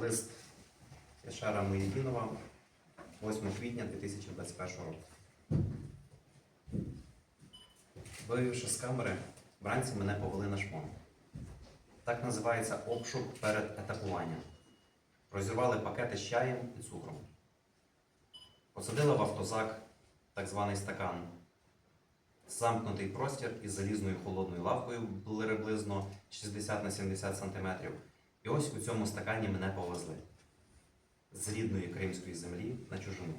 Лист Яшара Моєдінова 8 квітня 2021 року. Виявивши з камери, вранці мене повели на шмон. Так називається обшук перед етапуванням. Розірвали пакети з чаєм і цукром. Посадили в автозак, так званий стакан, замкнутий простір із залізною холодною лавкою приблизно 60 на 70 см. І ось у цьому стакані мене повезли з рідної кримської землі на чужину.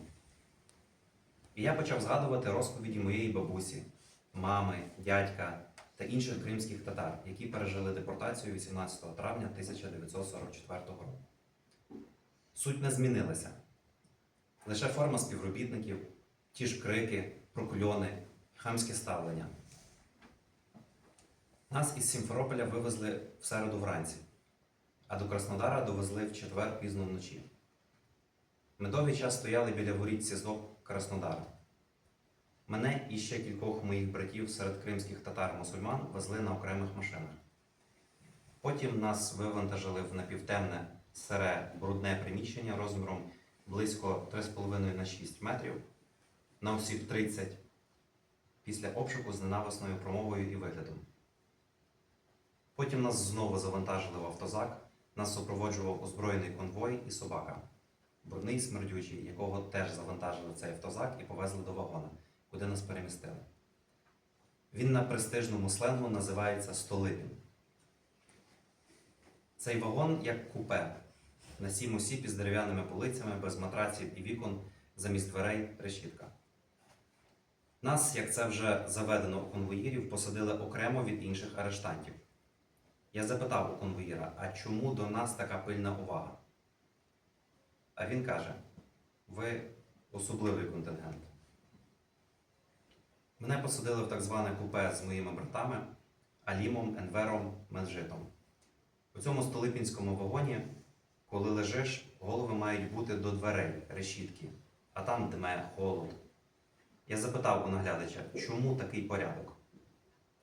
І я почав згадувати розповіді моєї бабусі, мами, дядька та інших кримських татар, які пережили депортацію 18 травня 1944 року. Суть не змінилася. Лише форма співробітників, ті ж крики, прокльони, хамське ставлення. Нас із Сімферополя вивезли в середу вранці, а до Краснодара довезли в четвер пізно вночі. Ми довгий час стояли біля воріт СІЗО Краснодара. Мене і ще кількох моїх братів серед кримських татар-мусульман везли на окремих машинах. Потім нас вивантажили в напівтемне, сире, брудне приміщення розміром близько 3,5 на 6 метрів на осіб 30 після обшуку з ненависною промовою і виглядом. Потім нас знову завантажили в автозак, нас супроводжував озброєний конвой і собака, брудний смердючий, якого теж завантажили цей автозак і повезли до вагона, куди нас перемістили. Він на престижному сленгу називається Столипін. Цей вагон як купе на сім осіб із дерев'яними полицями, без матраців і вікон, замість дверей решітка. Нас, як це вже заведено у конвоїрів, посадили окремо від інших арештантів. Я запитав у конвоїра, а чому до нас така пильна увага? А він каже: ви особливий контингент. Мене посадили в так зване купе з моїми братами Алімом, Енвером, Менжитом. У цьому столипінському вагоні, коли лежиш, голови мають бути до дверей, решітки, а там дме холод. Я запитав у наглядача, чому такий порядок?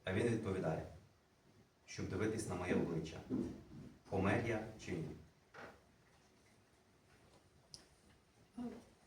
А він відповідає, щоб дивитись на моє обличчя. Помер я чи ні?